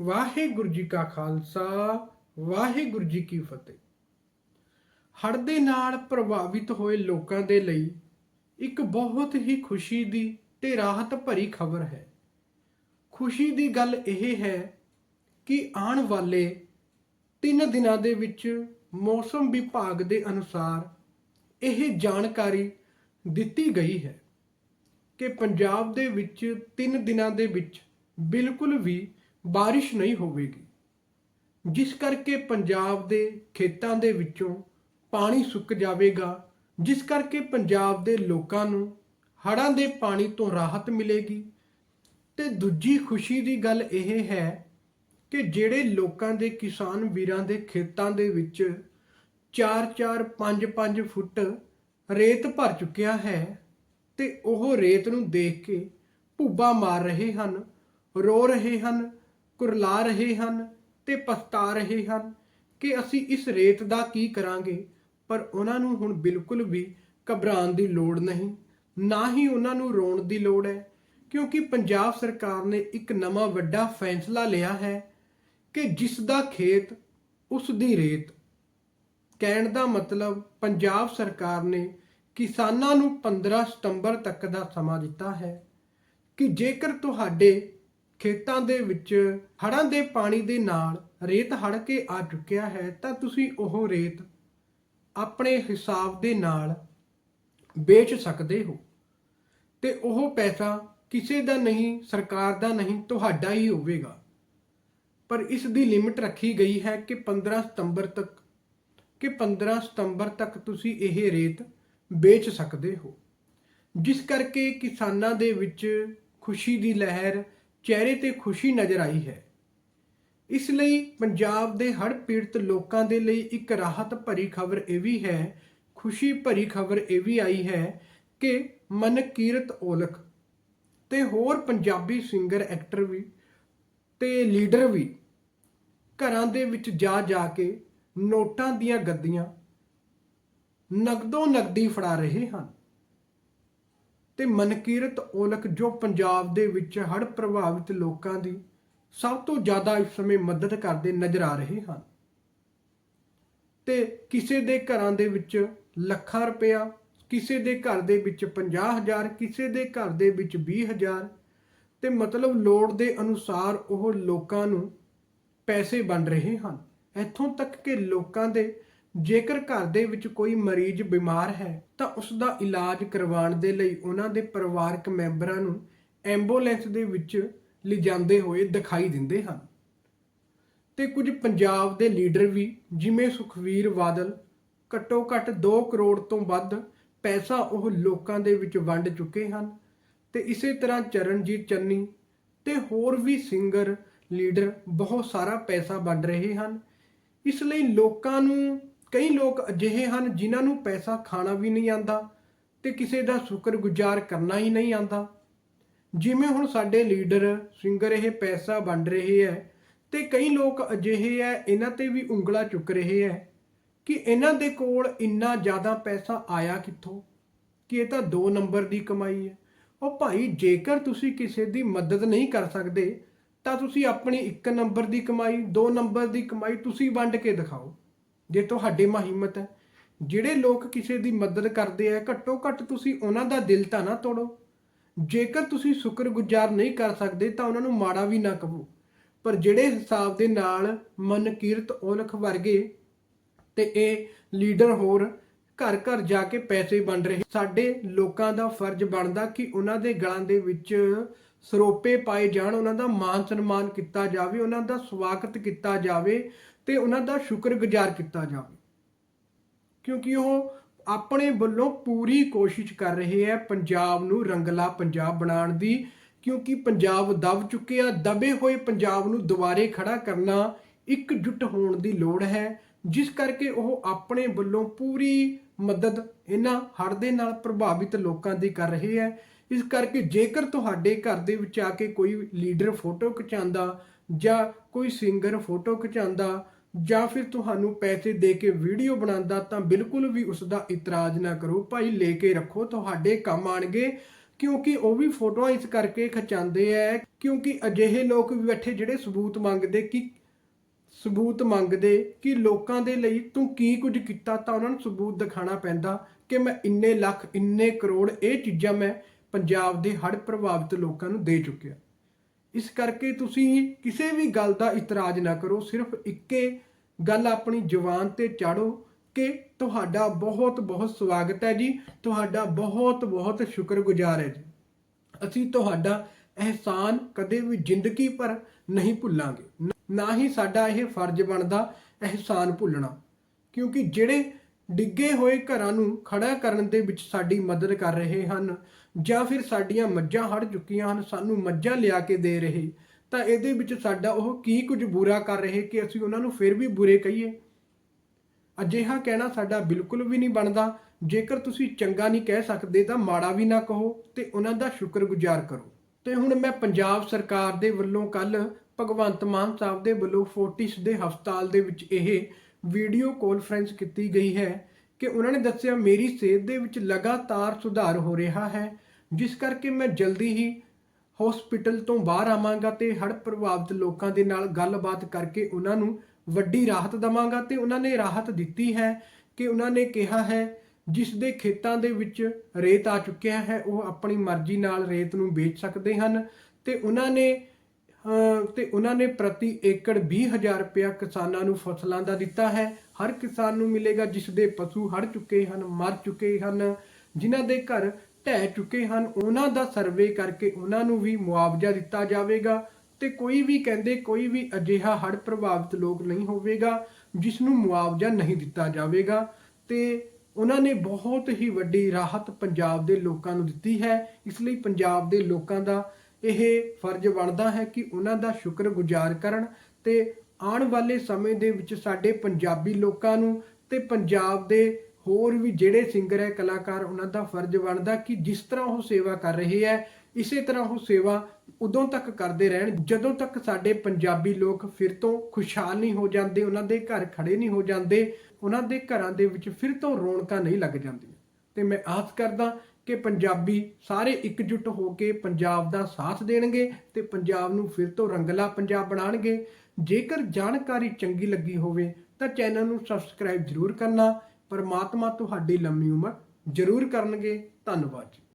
ਵਾਹਿਗੁਰੂ ਜੀ ਕਾ ਖਾਲਸਾ, ਵਾਹਿਗੁਰੂ ਜੀ ਕੀ ਫਤਿਹ। ਹੜ੍ਹ ਦੇ ਨਾਲ ਪ੍ਰਭਾਵਿਤ ਹੋਏ ਲੋਕਾਂ ਦੇ ਲਈ ਇੱਕ ਬਹੁਤ ਹੀ ਖੁਸ਼ੀ ਦੀ ਤੇ ਰਾਹਤ ਭਰੀ ਖਬਰ ਹੈ। ਖੁਸ਼ੀ ਦੀ ਗੱਲ ਇਹ ਹੈ ਕਿ ਆਉਣ ਵਾਲੇ 3 ਦਿਨਾਂ ਦੇ ਵਿੱਚ ਮੌਸਮ ਵਿਭਾਗ ਦੇ ਅਨੁਸਾਰ ਇਹ ਜਾਣਕਾਰੀ ਦਿੱਤੀ ਗਈ ਹੈ ਕਿ ਪੰਜਾਬ ਦੇ ਵਿੱਚ 3 ਦਿਨਾਂ ਦੇ ਵਿੱਚ ਬਿਲਕੁਲ ਵੀ ਬਾਰਿਸ਼ ਨਹੀਂ ਹੋਵੇਗੀ। ਜਿਸ ਕਰਕੇ ਪੰਜਾਬ ਦੇ ਖੇਤਾਂ ਦੇ ਵਿੱਚੋਂ ਪਾਣੀ ਸੁੱਕ ਜਾਵੇਗਾ, ਜਿਸ ਕਰਕੇ ਪੰਜਾਬ ਦੇ ਲੋਕਾਂ ਨੂੰ ਹੜ੍ਹਾਂ ਦੇ ਪਾਣੀ ਤੋਂ ਰਾਹਤ ਮਿਲੇਗੀ। ਤੇ ਦੂਜੀ ਖੁਸ਼ੀ ਦੀ ਗੱਲ ਇਹ ਹੈ ਕਿ ਜਿਹੜੇ ਲੋਕਾਂ ਦੇ ਕਿਸਾਨ ਵੀਰਾਂ ਦੇ ਖੇਤਾਂ ਦੇ ਵਿੱਚ 4-4 5-5 ਫੁੱਟ ਰੇਤ ਭਰ ਚੁੱਕਿਆ ਹੈ ਤੇ ਉਹ ਰੇਤ ਨੂੰ ਦੇਖ ਕੇ ਭੁੱਬਾ ਮਾਰ ਰਹੇ ਹਨ, ਰੋ ਰਹੇ ਹਨ ਕੁਰਲਾ ਰਹੇ ਹਨ ਤੇ ਪਛਤਾ ਰਹੇ ਹਨ ਕਿ ਅਸੀਂ ਇਸ ਰੇਤ ਦਾ ਕੀ ਕਰਾਂਗੇ? ਪਰ ਉਹਨਾਂ ਨੂੰ ਹੁਣ ਬਿਲਕੁਲ ਵੀ ਘਬਰਾਉਣ ਦੀ ਲੋੜ ਨਹੀਂ। ਨਾ ਹੀ ਉਹਨਾਂ ਨੂੰ ਰੋਣ ਦੀ ਲੋੜ ਹੈ, ਕਿਉਂਕਿ ਪੰਜਾਬ ਸਰਕਾਰ ਨੇ ਇੱਕ ਨਵਾਂ ਵੱਡਾ ਫੈਸਲਾ ਲਿਆ ਹੈ ਕਿ ਜਿਸ ਦਾ ਖੇਤ, ਉਸ ਦੀ ਰੇਤ। ਕਹਿਣ ਦਾ ਮਤਲਬ ਪੰਜਾਬ ਸਰਕਾਰ ਨੇ ਕਿਸਾਨਾਂ ਨੂੰ 15 ਸਤੰਬਰ ਤੱਕ ਦਾ ਸਮਾਂ ਦਿੱਤਾ ਹੈ ਕਿ ਜੇਕਰ ਤੁਹਾਡੇ ਖੇਤਾਂ ਦੇ ਵਿੱਚ ਹੜ੍ਹਾਂ ਦੇ ਪਾਣੀ ਦੇ ਨਾਲ ਰੇਤ ਹੜ ਕੇ ਆ ਚੁੱਕਿਆ ਹੈ, ਤਾਂ ਤੁਸੀਂ ਉਹ ਰੇਤ ਆਪਣੇ ਹਿਸਾਬ ਦੇ ਨਾਲ ਵੇਚ ਸਕਦੇ ਹੋ। ਤੇ ਉਹ ਪੈਸਾ ਕਿਸੇ ਦਾ ਨਹੀਂ, ਸਰਕਾਰ ਦਾ ਨਹੀਂ, ਤੁਹਾਡਾ ਹੀ ਹੋਵੇਗਾ। ਪਰ ਇਸ ਦੀ ਲਿਮਿਟ ਰੱਖੀ ਗਈ ਹੈ ਕਿ 15 ਸਤੰਬਰ ਤੱਕ, ਕਿ 15 ਸਤੰਬਰ ਤੱਕ ਤੁਸੀਂ ਇਹ ਰੇਤ ਵੇਚ ਸਕਦੇ ਹੋ। ਜਿਸ ਕਰਕੇ ਕਿਸਾਨਾਂ ਦੇ ਵਿੱਚ ਖੁਸ਼ੀ ਦੀ ਲਹਿਰ ਚਿਹਰੇ ਤੇ ਖੁਸ਼ੀ ਨਜ਼ਰ ਆਈ ਹੈ। ਇਸ ਲਈ ਪੰਜਾਬ ਦੇ ਹੜ੍ਹ ਪੀੜਤ ਲੋਕਾਂ ਦੇ ਲਈ ਇੱਕ ਰਾਹਤ ਭਰੀ ਖਬਰ ਇਹ ਵੀ ਹੈ, ਖੁਸ਼ੀ ਭਰੀ ਖਬਰ ਇਹ ਵੀ ਆਈ ਹੈ ਕਿ ਮਨਕੀਰਤ ਔਲਖ ਤੇ ਹੋਰ ਪੰਜਾਬੀ ਸਿੰਗਰ, ਐਕਟਰ ਵੀ ਤੇ ਲੀਡਰ ਵੀ ਘਰਾਂ ਦੇ ਵਿੱਚ ਜਾ ਜਾ ਕੇ ਨੋਟਾਂ ਦੀਆਂ ਗੱਦੀਆਂ ਨਗਦੋ ਨਗਦੀ ਫੜਾ ਰਹੇ ਹਨ। ਤੇ ਮਨਕੀਰਤ ਔਲਖ ਜੋ ਪੰਜਾਬ ਦੇ ਵਿੱਚ ਹੜ੍ਹ ਪ੍ਰਭਾਵਿਤ ਲੋਕਾਂ ਦੀ ਸਭ ਤੋਂ ਜ਼ਿਆਦਾ ਇਸ ਸਮੇਂ ਮਦਦ ਕਰਦੇ ਨਜ਼ਰ ਆ ਰਹੇ ਹਨ। ਤੇ ਕਿਸੇ ਦੇ ਘਰਾਂ ਦੇ ਵਿੱਚ ਲੱਖਾਂ ਰੁਪਇਆ, ਕਿਸੇ ਦੇ ਘਰ ਦੇ ਵਿੱਚ 50000 ਕਿਸੇ ਦੇ ਘਰ ਦੇ ਵਿੱਚ 20000 ਤੇ ਮਤਲਬ ਲੋੜ ਦੇ ਅਨੁਸਾਰ ਉਹ ਲੋਕਾਂ ਨੂੰ ਪੈਸੇ ਵੰਡ ਰਹੇ ਹਨ। ਇੱਥੋਂ ਤੱਕ ਕਿ ਲੋਕਾਂ ਦੇ ਜੇਕਰ ਘਰ ਦੇ ਵਿੱਚ ਕੋਈ ਮਰੀਜ਼ ਬਿਮਾਰ ਹੈ, ਤਾਂ ਉਸ ਦਾ ਇਲਾਜ ਕਰਵਾਉਣ ਦੇ ਲਈ ਉਹਨਾਂ ਦੇ ਪਰਿਵਾਰਕ ਮੈਂਬਰਾਂ ਨੂੰ ਐਂਬੂਲੈਂਸ ਦੇ ਵਿੱਚ ਲਿਜਾਂਦੇ ਹੋਏ ਦਿਖਾਈ ਦਿੰਦੇ ਹਨ। ਤੇ ਕੁਝ ਪੰਜਾਬ ਦੇ ਲੀਡਰ ਵੀ, ਜਿਵੇਂ ਸੁਖਵੀਰ ਬਾਦਲ, ਘੱਟੋ ਘੱਟ 2 ਕਰੋੜ ਤੋਂ ਵੱਧ ਪੈਸਾ ਉਹ ਲੋਕਾਂ ਦੇ ਵਿੱਚ ਵੰਡ ਚੁੱਕੇ ਹਨ। ਤੇ ਇਸੇ ਤਰ੍ਹਾਂ ਚਰਨਜੀਤ ਚੰਨੀ ਤੇ ਹੋਰ ਵੀ ਸਿੰਗਰ, ਲੀਡਰ ਬਹੁਤ ਸਾਰਾ ਪੈਸਾ ਵੰਡ ਰਹੇ ਹਨ। ਇਸ ਲਈ ਲੋਕਾਂ ਨੂੰ ਕਈ ਲੋਕ ਅਜਿਹੇ ਹਨ ਜਿਨ੍ਹਾਂ ਨੂੰ ਪੈਸਾ ਖਾਣਾ ਵੀ ਨਹੀਂ ਆਂਦਾ ਤੇ ਕਿਸੇ ਦਾ ਸ਼ੁਕਰਗੁਜ਼ਾਰ ਕਰਨਾ ਹੀ ਨਹੀਂ ਆਂਦਾ। ਜਿਵੇਂ ਹੁਣ ਸਾਡੇ ਲੀਡਰ ਸਿੰਗਰ ਇਹ ਪੈਸਾ ਵੰਡ ਰਹੇ ਹੈ ਤੇ ਕਈ ਲੋਕ ਅਜਿਹੇ ਹੈ ਇਹਨਾਂ ਤੇ ਵੀ ਉਂਗਲਾ ਚੁੱਕ ਰਹੇ ਹੈ ਕਿ ਇਹਨਾਂ ਦੇ ਕੋਲ ਇੰਨਾ ਜ਼ਿਆਦਾ ਪੈਸਾ ਆਇਆ ਕਿੱਥੋਂ? ਕਿ ਇਹ ਤਾਂ 2 ਨੰਬਰ ਦੀ ਕਮਾਈ ਹੈ ਉਹ ਭਾਈ, ਜੇਕਰ ਤੁਸੀਂ ਕਿਸੇ ਦੀ ਮਦਦ ਨਹੀਂ ਕਰ ਸਕਦੇ, ਤਾਂ ਤੁਸੀਂ ਆਪਣੀ 1 ਨੰਬਰ ਦੀ ਕਮਾਈ 2 ਨੰਬਰ ਦੀ ਕਮਾਈ ਤੁਸੀਂ ਵੰਡ ਕੇ ਦਿਖਾਓ। ਜੇ ਤੁਹਾਡੇ ਮਾ ਹਿੰਮਤ ਹੈ, ਜਿਹੜੇ ਲੋਕ ਕਿਸੇ ਦੀ ਮਦਦ ਕਰਦੇ ਆ, ਘੱਟੋ ਘੱਟ ਤੁਸੀਂ ਉਹਨਾਂ ਦਾ ਦਿਲ ਤਾਂ ਨਾ ਤੋੜੋ। ਜੇਕਰ ਤੁਸੀਂ ਸ਼ੁਕਰਗੁਜ਼ਾਰ ਨਹੀਂ ਕਰ ਸਕਦੇ, ਤਾਂ ਉਹਨਾਂ ਨੂੰ ਮਾੜਾ ਵੀ ਨਾ ਕਹੋ। ਪਰ ਜਿਹੜੇ ਹਿਸਾਬ ਦੇ ਨਾਲ ਮਨਕੀਰਤ ਔਲਖ ਵਰਗੇ ਤੇ ਇਹ ਲੀਡਰ ਹੋਰ ਘਰ ਘਰ ਜਾ ਕੇ ਪੈਸੇ ਵੰਡ ਰਹੇ, ਸਾਡੇ ਲੋਕਾਂ ਦਾ ਫਰਜ਼ ਬਣਦਾ ਕਿ ਉਹਨਾਂ ਦੇ ਗਲਾਂ ਦੇ ਵਿੱਚ ਸਰੋਪੇ ਪਾਏ ਜਾਣ, ਉਹਨਾਂ ਦਾ ਮਾਨ ਸਨਮਾਨ ਕੀਤਾ ਜਾਵੇ, ਉਹਨਾਂ ਦਾ ਸਵਾਗਤ ਕੀਤਾ ਜਾਵੇ ਤੇ ਉਹਨਾਂ ਦਾ ਸ਼ੁਕਰਗੁਜ਼ਾਰ ਕੀਤਾ ਜਾਵੇ। ਕਿਉਂਕਿ ਉਹ ਆਪਣੇ ਵੱਲੋਂ ਪੂਰੀ ਕੋਸ਼ਿਸ਼ ਕਰ ਰਹੇ ਹੈ ਪੰਜਾਬ ਨੂੰ ਰੰਗਲਾ ਪੰਜਾਬ ਬਣਾਉਣ ਦੀ, ਕਿਉਂਕਿ ਪੰਜਾਬ ਦਬ ਚੁੱਕਿਆ ਦਬੇ ਹੋਏ ਪੰਜਾਬ ਨੂੰ ਦੁਬਾਰੇ ਖੜਾ ਕਰਨਾ ਇਕਜੁੱਟ ਹੋਣ ਦੀ ਲੋੜ ਹੈ, ਜਿਸ ਕਰਕੇ ਉਹ ਆਪਣੇ ਵੱਲੋਂ ਪੂਰੀ ਮਦਦ ਇਹਨਾਂ ਹੜ੍ਹ ਦੇ ਨਾਲ ਪ੍ਰਭਾਵਿਤ ਲੋਕਾਂ ਦੀ ਕਰ ਰਹੇ ਹੈ। ਇਸ ਕਰਕੇ ਜੇਕਰ ਤੁਹਾਡੇ ਘਰ ਦੇ ਵਿੱਚ ਆ ਕੇ ਕੋਈ ਲੀਡਰ ਫੋਟੋ ਖਿਚਾਉਂਦਾ ਜਾਂ ਕੋਈ ਸਿੰਗਰ ਫੋਟੋ ਖਿਚਾਉਂਦਾ ਜਾਂ ਫਿਰ ਤੁਹਾਨੂੰ ਪੈਸੇ ਦੇ ਕੇ ਵੀਡੀਓ ਬਣਾਉਂਦਾ ਤਾਂ ਬਿਲਕੁਲ ਵੀ ਉਸ ਦਾ ਇਤਰਾਜ਼ ਨਾ ਕਰੋ। ਭਾਈ, ਲੈ ਕੇ ਰੱਖੋ, ਤੁਹਾਡੇ ਕੰਮ ਆਣਗੇ ਕਿਉਂਕਿ ਉਹ ਵੀ ਫੋਟੋਆਂ ਇਸ ਕਰਕੇ ਖਿਚਾਉਂਦੇ ਐ, ਕਿਉਂਕਿ ਅਜਿਹੇ ਲੋਕ ਵੀ ਬੈਠੇ ਜਿਹੜੇ ਸਬੂਤ ਮੰਗਦੇ ਕਿ, ਸਬੂਤ ਮੰਗਦੇ ਕਿ ਲੋਕਾਂ ਦੇ ਲਈ ਤੂੰ ਕੀ ਕੁਝ ਕੀਤਾ ਤਾਂ ਉਹਨਾਂ ਨੂੰ ਸਬੂਤ ਦਿਖਾਣਾ ਪੈਂਦਾ ਕਿ ਮੈਂ ਇੰਨੇ ਲੱਖ, ਇੰਨੇ ਕਰੋੜ ਇਹ ਚੀਜ਼ਾਂ ਮੈਂ ਪੰਜਾਬ ਦੇ ਹੜ੍ਹ ਪ੍ਰਭਾਵਿਤ ਲੋਕਾਂ ਨੂੰ ਦੇ ਚੁੱਕਿਆ। ਇਸ ਕਰਕੇ ਤੁਸੀਂ ਕਿਸੇ ਵੀ ਗੱਲ ਦਾ ਇਤਰਾਜ਼ ਨਾ ਕਰੋ, ਸਿਰਫ ਇੱਕੇ ਗੱਲ ਆਪਣੀ ਜ਼ੁਬਾਨ ਤੇ ਚਾੜੋ ਕਿ ਤੁਹਾਡਾ ਬਹੁਤ ਬਹੁਤ ਸਵਾਗਤ ਹੈ ਜੀ, ਤੁਹਾਡਾ ਬਹੁਤ ਬਹੁਤ ਸ਼ੁਕਰਗੁਜ਼ਾਰ ਹੈ ਜੀ। ਅਸੀਂ ਤੁਹਾਡਾ ਅਹਿਸਾਨ ਕਦੇ ਵੀ ਜ਼ਿੰਦਗੀ ਭਰ ਨਹੀਂ ਭੁੱਲਾਂਗੇ। ਨਾ ਹੀ ਸਾਡਾ ਇਹ ਫਰਜ਼ ਬਣਦਾ ਅਹਿਸਾਨ ਭੁੱਲਣਾ, ਕਿਉਂਕਿ ਜਿਹੜੇ ਡਿੱਗੇ ਹੋਏ ਘਰਾਂ ਨੂੰ ਖੜਾ ਕਰਨ ਦੇ ਵਿੱਚ ਸਾਡੀ ਮਦਦ ਕਰ ਰਹੇ ਹਨ। ਜਾਂ ਫਿਰ ਸਾਡੀਆਂ ਮੱਝਾਂ ਹੜ ਚੁੱਕੀਆਂ ਹਨ, ਸਾਨੂੰ ਮੱਝਾਂ ਲਿਆ ਕੇ ਦੇ ਰਹੇ। ਤਾਂ ਇਹਦੇ ਵਿੱਚ ਸਾਡਾ ਉਹ ਕੀ ਕੁਝ ਬੁਰਾ ਕਰ ਰਹੇ ਕਿ ਅਸੀਂ ਉਹਨਾਂ ਨੂੰ ਫਿਰ ਵੀ ਬੁਰੇ ਕਹੀਏ? ਅਜਿਹਾ ਕਹਿਣਾ ਸਾਡਾ ਬਿਲਕੁਲ ਵੀ ਨਹੀਂ ਬਣਦਾ। ਜੇਕਰ ਤੁਸੀਂ ਚੰਗਾ ਨਹੀਂ ਕਹਿ ਸਕਦੇ ਤਾਂ ਮਾੜਾ ਵੀ ਨਾ ਕਹੋ ਤੇ ਉਹਨਾਂ ਦਾ ਸ਼ੁਕਰਗੁਜ਼ਾਰ ਕਰੋ। ਤੇ ਹੁਣ ਮੈਂ ਪੰਜਾਬ ਸਰਕਾਰ ਦੇ ਵੱਲੋਂ ਕੱਲ ਭਗਵੰਤ ਮਾਨ ਸਾਹਿਬ ਦੇ ਵੱਲੋਂ ਫੋਰਟਿਸ ਦੇ ਹਸਪਤਾਲ ਦੇ ਵਿੱਚ ਇਹ ਵੀਡੀਓ ਕਾਨਫਰੰਸ ਕੀਤੀ ਗਈ ਹੈ ਕਿ ਉਹਨਾਂ ਨੇ ਦੱਸਿਆ, ਮੇਰੀ ਸਿਹਤ ਦੇ ਵਿੱਚ ਲਗਾਤਾਰ ਸੁਧਾਰ ਹੋ ਰਿਹਾ ਹੈ, ਜਿਸ ਕਰਕੇ ਮੈਂ ਜਲਦੀ ਹੀ ਹਸਪੀਟਲ ਤੋਂ ਬਾਹਰ ਆਵਾਂਗਾ ਤੇ ਹੜ੍ਹ ਪ੍ਰਭਾਵਿਤ ਲੋਕਾਂ ਦੇ ਨਾਲ ਗੱਲਬਾਤ ਕਰਕੇ ਉਹਨਾਂ ਨੂੰ ਵੱਡੀ ਰਾਹਤ ਦਵਾਂਗਾ। ਤੇ ਉਹਨਾਂ ਨੇ ਰਾਹਤ ਦਿੱਤੀ ਹੈ ਕਿ ਉਹਨਾਂ ਨੇ ਕਿਹਾ ਹੈ, ਜਿਸ ਦੇ ਖੇਤਾਂ ਦੇ ਵਿੱਚ ਰੇਤ ਆ ਚੁੱਕਿਆ ਹੈ, ਉਹ ਆਪਣੀ ਮਰਜ਼ੀ ਨਾਲ ਰੇਤ ਨੂੰ ਵੇਚ ਸਕਦੇ ਹਨ। ਤੇ ਉਹਨਾਂ ਨੇ ਤੇ ਉਹਨਾਂ ਨੇ ਪ੍ਰਤੀ ਏਕੜ 20000 ਰੁਪਇਆ ਕਿਸਾਨਾਂ ਨੂੰ ਫਸਲਾਂ ਦਾ ਦਿੱਤਾ ਹੈ। ਹਰ ਕਿਸਾਨ ਨੂੰ ਮਿਲੇਗਾ, ਜਿਸ ਦੇ ਪਸ਼ੂ ਹੜ ਚੁੱਕੇ ਹਨ, ਮਰ ਚੁੱਕੇ ਹਨ, ਜਿਨ੍ਹਾਂ ਦੇ ਘਰ ਢਹਿ ਚੁੱਕੇ ਹਨ, ਉਹਨਾਂ ਦਾ ਸਰਵੇ ਕਰਕੇ ਉਹਨਾਂ ਨੂੰ ਵੀ ਮੁਆਵਜ਼ਾ ਦਿੱਤਾ ਜਾਵੇਗਾ। ਤੇ ਕੋਈ ਵੀ ਕਹਿੰਦੇ, ਕੋਈ ਵੀ ਅਜਿਹਾ ਹੜ੍ਹ ਪ੍ਰਭਾਵਿਤ ਲੋਕ ਨਹੀਂ ਹੋਵੇਗਾ, ਜਿਸ ਨੂੰ ਮੁਆਵਜ਼ਾ ਨਹੀਂ ਦਿੱਤਾ ਜਾਵੇਗਾ। ਤੇ ਉਹਨਾਂ ਨੇ ਬਹੁਤ ਹੀ ਵੱਡੀ ਰਾਹਤ ਪੰਜਾਬ ਦੇ ਲੋਕਾਂ ਨੂੰ ਦਿੱਤੀ ਹੈ। ਇਸ ਲਈ ਪੰਜਾਬ ਦੇ ਲੋਕਾਂ ਦਾ ਇਹ ਫਰਜ਼ ਬਣਦਾ ਹੈ ਕਿ ਉਹਨਾਂ ਦਾ ਸ਼ੁਕਰਗੁਜ਼ਾਰ ਕਰਨ ਤੇ ਆਉਣ ਵਾਲੇ ਸਮੇਂ ਦੇ ਵਿੱਚ ਸਾਡੇ ਪੰਜਾਬੀ ਲੋਕਾਂ ਨੂੰ ਤੇ ਪੰਜਾਬ ਦੇ ਹੋਰ ਵੀ ਜਿਹੜੇ ਸਿੰਗਰ ਹੈ, ਕਲਾਕਾਰ, ਉਹਨਾਂ ਦਾ ਫਰਜ਼ ਬਣਦਾ ਕਿ ਜਿਸ ਤਰ੍ਹਾਂ ਉਹ ਸੇਵਾ ਕਰ ਰਹੇ ਹੈ, ਇਸੇ ਤਰ੍ਹਾਂ ਉਹ ਸੇਵਾ ਉਦੋਂ ਤੱਕ ਕਰਦੇ ਰਹਿਣ ਜਦੋਂ ਤੱਕ ਸਾਡੇ ਪੰਜਾਬੀ ਲੋਕ ਫਿਰ ਤੋਂ ਖੁਸ਼ਹਾਲ ਨਹੀਂ ਹੋ ਜਾਂਦੇ, ਉਹਨਾਂ ਦੇ ਘਰ ਖੜੇ ਨਹੀਂ ਹੋ ਜਾਂਦੇ, ਉਹਨਾਂ ਦੇ ਘਰਾਂ ਦੇ ਵਿੱਚ ਫਿਰ ਤੋਂ ਰੌਣਕਾਂ ਨਹੀਂ ਲੱਗ ਜਾਂਦੀਆਂ। ਤੇ ਮੈਂ ਆਸ ਕਰਦਾ ਕਿ ਪੰਜਾਬੀ ਸਾਰੇ ਇਕਜੁੱਟ ਹੋ ਕੇ ਪੰਜਾਬ ਦਾ ਸਾਥ ਦੇਣਗੇ ਤੇ ਪੰਜਾਬ ਨੂੰ ਫਿਰ ਤੋਂ ਰੰਗਲਾ ਪੰਜਾਬ ਬਣਾਉਣਗੇ। ਜੇਕਰ ਜਾਣਕਾਰੀ ਚੰਗੀ ਲੱਗੀ ਹੋਵੇ ਤਾਂ ਚੈਨਲ ਨੂੰ ਸਬਸਕ੍ਰਾਈਬ ਜ਼ਰੂਰ ਕਰਨਾ। ਪਰਮਾਤਮਾ ਤੁਹਾਡੀ ਲੰਮੀ ਉਮਰ ਜ਼ਰੂਰ ਕਰਨਗੇ। ਧੰਨਵਾਦ ਜੀ।